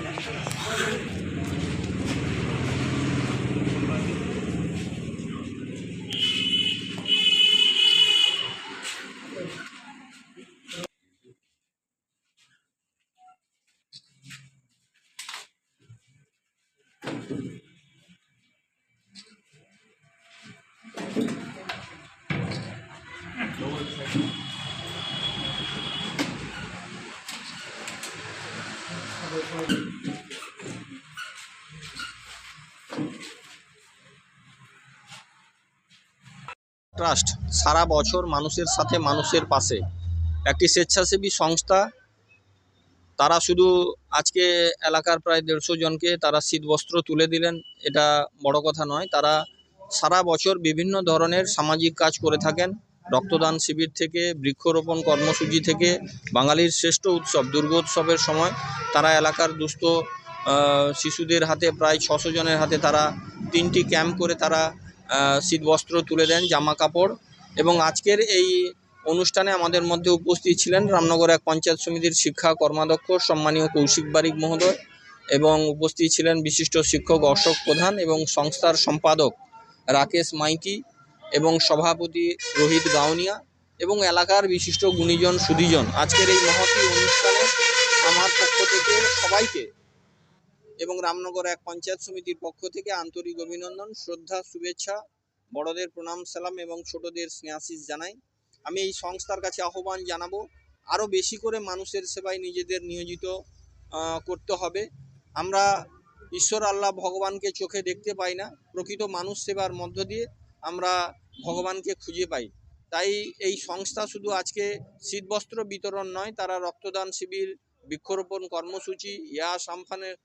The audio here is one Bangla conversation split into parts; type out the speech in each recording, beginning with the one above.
দিন ট্রাস্ট সারা বছর মানুষের সাথে মানুষের পাশে। একটি স্বেচ্ছাসেবী সংস্থা, তারা শুধু আজকে এলাকার প্রায় দেড়শো জনকে তারা শীতবস্ত্র তুলে দিলেন, এটা বড় কথা নয়। তারা সারা বছর বিভিন্ন ধরনের সামাজিক কাজ করে থাকেন। রক্তদান শিবির থেকে, বৃক্ষরোপণ কর্মসূচি থেকে, বাঙালির শ্রেষ্ঠ উৎসব, দুর্গোৎসবের সময় তারা এলাকার দুস্থ শিশুদের হাতে, প্রায় ছশো জনের হাতে তারা তিনটি ক্যাম্প করে তারা শীতবস্ত্র তুলে দেন, জামা কাপড়। এবং আজকের এই অনুষ্ঠানে আমাদের মধ্যে উপস্থিত ছিলেন রামনগর এক পঞ্চায়েত সমিতির শিক্ষা কর্মাধ্যক্ষ সম্মানীয় কৌশিক বারিক মহোদয় এবং উপস্থিত ছিলেন বিশিষ্ট শিক্ষক অশোক প্রধান এবং সংস্থার সম্পাদক রাকেশ মাইতি এবং সভাপতি রোহিত গাউনিয়া এবং এলাকার বিশিষ্ট গুণীজন সুধীজন। আজকের এই মহতী অনুষ্ঠানে আমার পক্ষ থেকে সবাইকে এবং রামনগর এক পঞ্চায়েত সমিতির পক্ষ থেকে আন্তরিক অভিনন্দন, শ্রদ্ধা, শুভেচ্ছা, বড়দের প্রণাম, সালাম এবং ছোটদের স্নেহাশিস জানাই। আমি এই সংস্থার কাছে আহ্বান জানাব আরও বেশি করে মানুষের সেবায় নিজেদের নিয়োজিত করতে হবে। আমরা ঈশ্বর আল্লাহ ভগবানকে চোখে দেখতে পাই না, প্রকৃত মানুষ সেবার মধ্য দিয়ে আমরা ভগবানকে খুঁজে পাই। তাই এই সংস্থা শুধু আজকে শীতবস্ত্র বিতরণ নয়, তারা রক্তদান শিবির, বৃক্ষরোপণ কর্মসূচি ইয়া আমফানের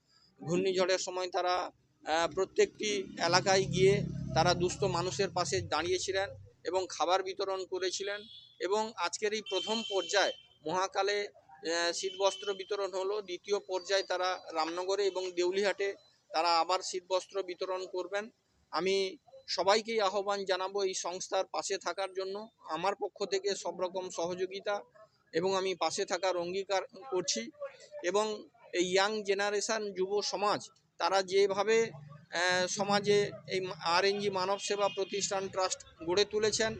ঘূর্ণিঝড়ের সময় তারা প্রত্যেকটি এলাকায় গিয়ে তারা দুস্থ মানুষের পাশে দাঁড়িয়েছিলেন এবং খাবার বিতরণ করেছিলেন এবং আজকের এই প্রথম পর্যায়ে মহাকালে শীতবস্ত্র বিতরণ হলো। দ্বিতীয় পর্যায়ে তারা রামনগরে এবং দেউলিহাটে তারা আবার শীতবস্ত্র বিতরণ করবেন। আমি সবাইকেই আহ্বান জানাব এই সংস্থার পাশে থাকার জন্য। আমার পক্ষ থেকে সব রকম সহযোগিতা এবং আমি পাশে থাকার অঙ্গীকার করছি এবং ইয়াং জেনারেশন যুব সমাজ, তারা যেভাবে সমাজে এই আরএনজি মানব সেবা প্রতিষ্ঠান ট্রাস্ট গড়ে তুলেছেন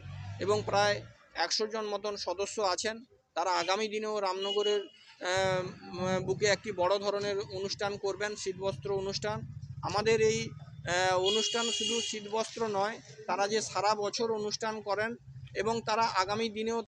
এবং প্রায় একশো জন মতন সদস্য আছেন, তারা আগামী দিনেও রামনগরের বুকে একটি বড় ধরনের অনুষ্ঠান করবেন শীতবস্ত্র অনুষ্ঠান। আমাদের এই অনুষ্ঠান শুধু শীতবস্ত্র নয়, তারা যে সারা বছর অনুষ্ঠান করেন এবং তারা আগামী দিনেও